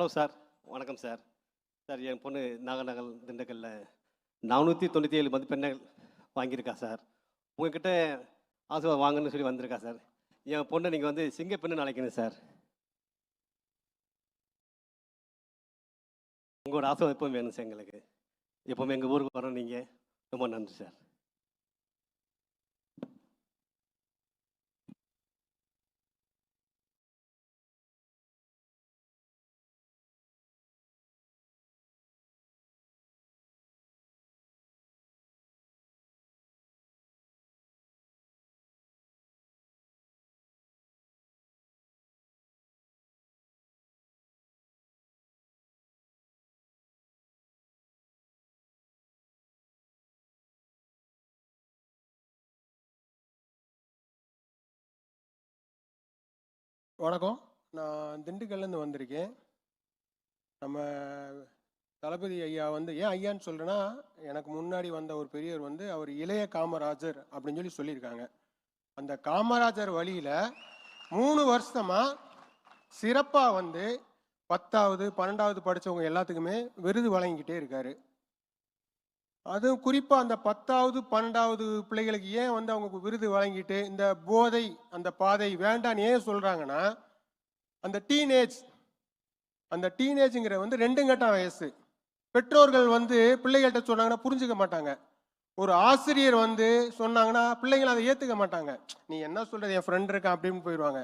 Hello sir. வணக்கம் sir. Sir என் பொண்ணு நாகநகல் திண்டுக்கல்ல நானூற்றி தொண்ணூற்றி ஏழு மதிப்பெண்கள் வாங்கியிருக்கா சார். உங்ககிட்ட ஆசீர்வாதம் வாங்கன்னு சொல்லி வந்திருக்கா சார். என் பொண்ணை நீங்கள் வந்து சிங்கப்பெண்ணு அழைக்கணும் சார். உங்களோட ஆசீர்வாதம் எப்பவும் வேணும் சார் எங்களுக்கு. எப்பவுமே எங்கள் ஊருக்கு வரோம் நீங்கள் ரொம்ப நன்றி சார். வணக்கம். நான் திண்டுக்கல்லேருந்து வந்திருக்கேன். நம்ம தளபதி ஐயா வந்து ஏன் ஐயான்னு சொல்கிறேன்னா எனக்கு முன்னாடி வந்த ஒரு பெரியவர் வந்து அவர் இளைய காமராஜர் அப்படின்னு சொல்லி சொல்லியிருக்காங்க. அந்த காமராஜர் வழியில் மூணு வருஷமாக சிறப்பாக வந்து பத்தாவது பன்னெண்டாவது படித்தவங்க எல்லாத்துக்குமே விருது வழங்கிக்கிட்டே இருக்காரு. அதுவும் குறிப்பாக அந்த பத்தாவது பன்னெண்டாவது பிள்ளைகளுக்கு ஏன் வந்து அவங்க விருது வழங்கிட்டு இந்த போதை அந்த பாதை வேண்டான்னு ஏன் சொல்கிறாங்கன்னா அந்த டீனேஜ் அந்த டீனேஜுங்கிற வந்து ரெண்டு கட்டம் வயசு. பெற்றோர்கள் வந்து பிள்ளைகள்கிட்ட சொன்னாங்கன்னா புரிஞ்சுக்க மாட்டாங்க. ஒரு ஆசிரியர் வந்து சொன்னாங்கன்னா பிள்ளைங்களை அதை ஏற்றுக்க மாட்டாங்க. நீ என்ன சொல்கிறது என் ஃப்ரெண்ட் இருக்கான் அப்படின்னு போயிடுவாங்க.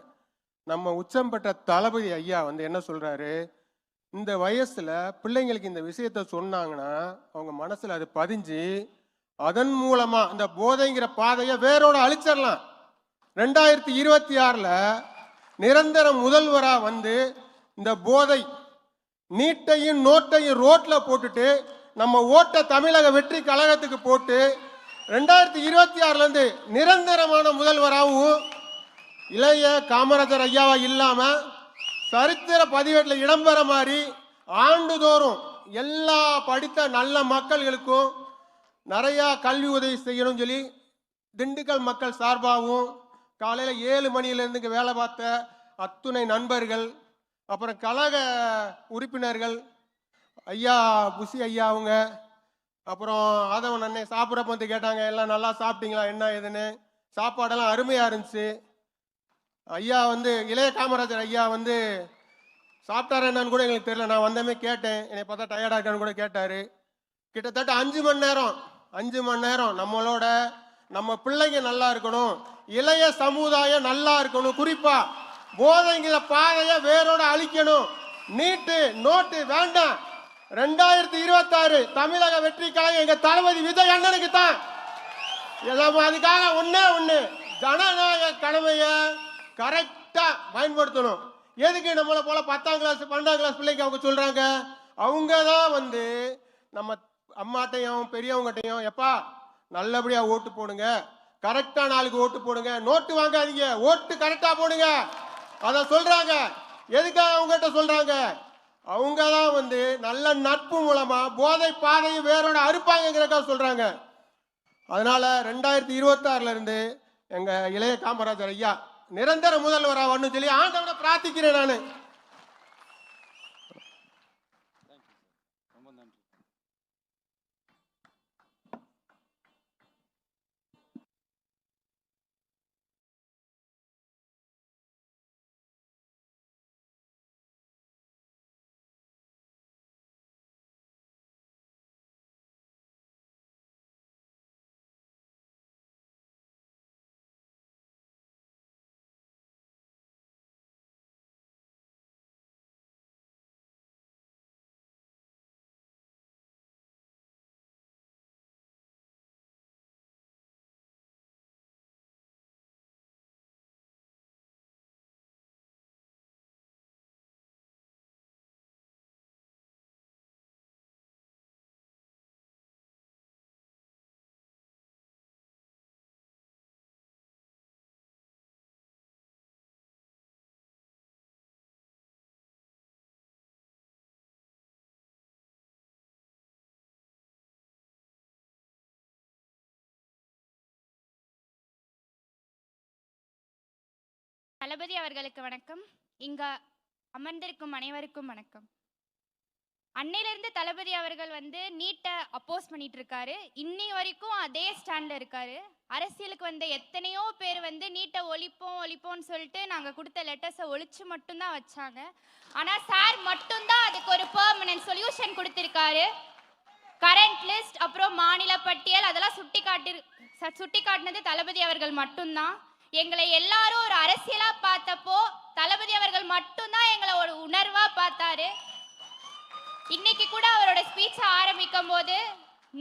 நம்ம உச்சம் பெற்ற தளபதி ஐயா வந்து என்ன சொல்கிறாரு இந்த வயசில் பிள்ளைங்களுக்கு இந்த விஷயத்த சொன்னாங்கன்னா அவங்க மனசில் அது பதிஞ்சு அதன் மூலமாக அந்த போதைங்கிற பாதையை வேரோட அழிச்சிடலாம். ரெண்டாயிரத்தி இருபத்தி ஆறில் நிரந்தர முதல்வராக வந்து இந்த போதை நீட்டையும் நோட்டையும் ரோட்டில் போட்டுட்டு நம்ம ஓட்ட தமிழக வெற்றி கழகத்துக்கு போட்டு ரெண்டாயிரத்தி இருபத்தி ஆறுலேருந்து நிரந்தரமான முதல்வராகவும் இளைய காமராஜர் ஐயாவா இல்லாமல் சரித்திர பதிவேட்டில் இடம்பெற மாதிரி ஆண்டுதோறும் எல்லா படித்த நல்ல மக்கள்களுக்கும் நிறையா கல்வி உதவி செய்யணும்னு சொல்லி திண்டுக்கல் மக்கள் சார்பாகவும் காலையில் ஏழு மணியிலேருந்து இங்கே வேலை பார்த்த அத்துணை நண்பர்கள் அப்புறம் கழக உறுப்பினர்கள் ஐயா புசி ஐயா அவங்க அப்புறம் ஆதவன் அன்னை சாப்பிட்றப்ப வந்து கேட்டாங்க எல்லாம் நல்லா சாப்பிட்டீங்களா? என்ன ஏதுன்னு? சாப்பாடெல்லாம் அருமையாக இருந்துச்சு. ஐயா வந்து இளைய காமராஜர் ஐயா வந்து சாப்பிட்டாரு என்னன்னு கூட எங்களுக்கு தெரியல. நான் வந்தமே கேட்டேன். என்னை பார்த்தா டயர்டாக இருக்கான்னு கூட கேட்டார். கிட்டத்தட்ட அஞ்சு மணி நேரம் அஞ்சு மணி நேரம் நம்மளோட நம்ம பிள்ளைங்க நல்லா இருக்கணும் இளைய சமுதாயம் நல்லா இருக்கணும். குறிப்பா போதைங்கிற பாதையை வேரோட அழிக்கணும். நீட்டு நோட்டு வேண்டாம். ரெண்டாயிரத்தி இருபத்தாறு தமிழக வெற்றிக்காக எங்க தளபதி விஜய் அண்ணனுக்கு தான் அதுக்காக ஒன்னே ஒன்று ஜனநாயக கடமையை கரெக்டா பயன்படுத்தணும். எதுக்கு நம்மளை போல பத்தாம் கிளாஸ் பன்னெண்டாம் கிளாஸ் பிள்ளைங்க அவங்க சொல்றாங்க? அவங்க தான் வந்து நம்ம அம்மாட்டையும் பெரியவங்ககிட்டையும் எப்பா நல்லபடியா ஓட்டு போடுங்க. கரெக்டா நாளைக்கு ஓட்டு போடுங்க. நோட்டு வாங்காதீங்க. ஓட்டு கரெக்டா போடுங்க. அதை சொல்றாங்க. எதுக்காக அவங்ககிட்ட சொல்றாங்க? அவங்க தான் வந்து நல்ல நட்பு மூலமா போதை பாதையை வேரோட அறுப்பாங்கிறக்காக சொல்றாங்க. அதனால ரெண்டாயிரத்தி இருபத்தாறுல இருந்து எங்க இளைய காமராஜர் ஐயா நிரந்தர முதல்வரா வரணும்னு சொல்லி ஆண்டவனை பிரார்த்திக்கிறேன் நான். தளபதி அவர்களுக்கு வணக்கம். இங்க அமர்ந்திருக்கும் அனைவருக்கும் வணக்கம். அன்னையிலிருந்து தளபதி அவர்கள் வந்து நீட்டை அப்போஸ் பண்ணிட்டு இருக்காரு இன்னி வரைக்கும் அதே ஸ்டாண்ட்ல இருக்காரு. அரசியலுக்கு வந்த எத்தனையோ பேர் வந்து நீட்டை ஒழிப்போம் ஒழிப்போம்னு சொல்லிட்டு நாங்கள் கொடுத்த லெட்டர்ஸை ஒழிச்சு மட்டும்தான் வச்சாங்க. ஆனால் சார் மட்டும்தான் அதுக்கு ஒரு பெர்மனன்ட் சொல்யூஷன் கொடுத்துருக்காரு. கரண்ட் லிஸ்ட் அப்புறம் மாநில பட்டியல் அதெல்லாம் சுட்டி காட்டி சுட்டி காட்டினது தளபதி அவர்கள் மட்டும்தான். எங்களை எல்லாரும் ஒரு அரசியலா பார்த்தப்போ தளபதி அவர்கள் மட்டும்தான் எங்களை ஒரு உணர்வா பார்த்தாரு. இன்னைக்கு கூட அவரோட ஸ்பீச் ஆரம்பிக்கும் போது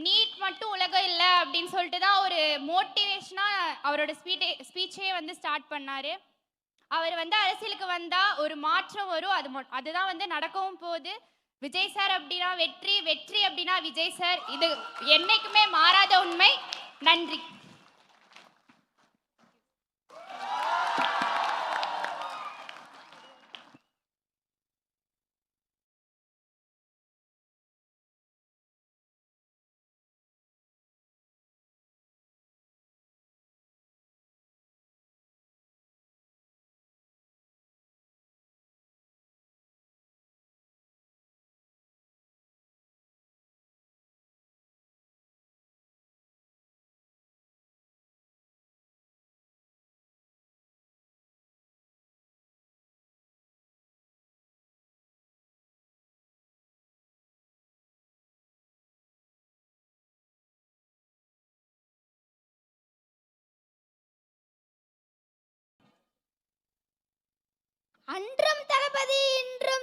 நீட் மட்டும் உலகம் இல்லை அப்படின்னு சொல்லிட்டு தான் ஒரு மோட்டிவேஷனாக அவரோட ஸ்பீட்டே ஸ்பீச்சே வந்து ஸ்டார்ட் பண்ணாரு. அவர் வந்து அரசியலுக்கு வந்தா ஒரு மாற்றம் வரும். அது அதுதான் வந்து நடக்கவும் போகுது. விஜய் சார் அப்படின்னா வெற்றி வெற்றி அப்படின்னா விஜய் சார். இது என்னைக்குமே மாறாத உண்மை. நன்றி. அன்றும் தளபதி இன்றும்